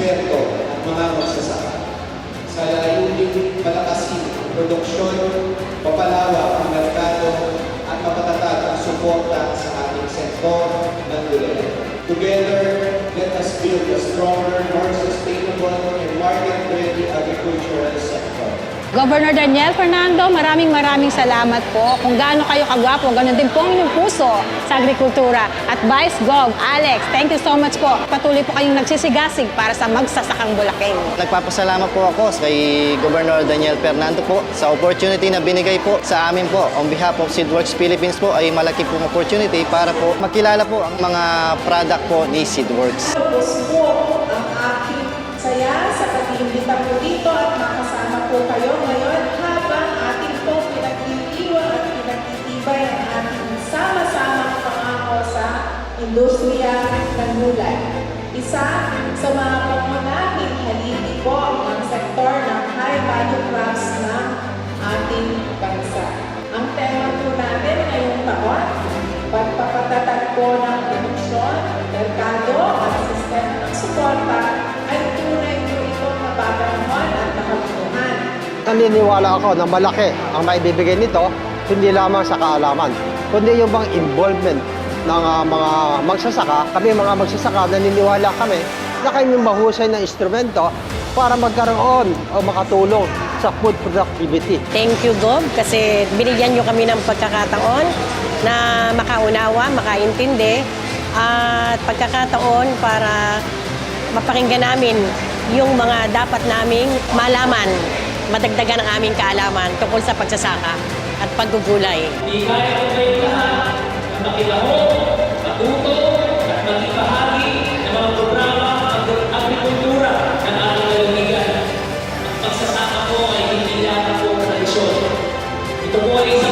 Eksperto at mga magsasaka. Sa layuning palakasin produksyon, papalawak suporta sa ating sektor ng gulayan. Together, let us build a stronger, more sustainable, and market-ready agricultural. Governor Daniel Fernando, maraming maraming salamat po. Kung gaano kayo kagwapo, ganun din po ang inyong puso sa agrikultura. At Vice Gov, Alex, thank you so much po. Patuloy po kayong nagsisigasig para sa magsasakang Bulaking. Nagpapasalamat po ako kay Governor Daniel Fernando po sa opportunity na binigay po sa amin po. On behalf of Seedworks Philippines po ay malaki pong opportunity para po makilala po ang mga product po ni Seedworks. Tapos po ang aking saya sa pag-iimbita po dito at makasama po kayo industriya ng gulay. Isa sa mga pangunahing haligi po ang sektor ng high value crops ng ating bansa. Ang tema po natin ngayong taon, pagpapatatag po ng produksyon, merkado at sistema ng suporta ay tunay po itong napapanahon at nakabutuhan. Naniniwala ako na malaki ang maibibigay nito, hindi lamang sa kaalaman, kundi yung bang involvement ng ah, mga magsasaka. Kami mga magsasaka, naniniwala kami na kami mahusay na instrumento para magkaroon o makatulong sa food productivity. Thank you, Gob, kasi binigyan nyo kami ng pagkakataon na makaunawa, makaintindi, at pagkakataon para mapakinggan namin yung mga dapat naming malaman, madagdagan ang aming kaalaman tungkol sa pagsasaka at paggugulay. Di kaya Ito po ay isang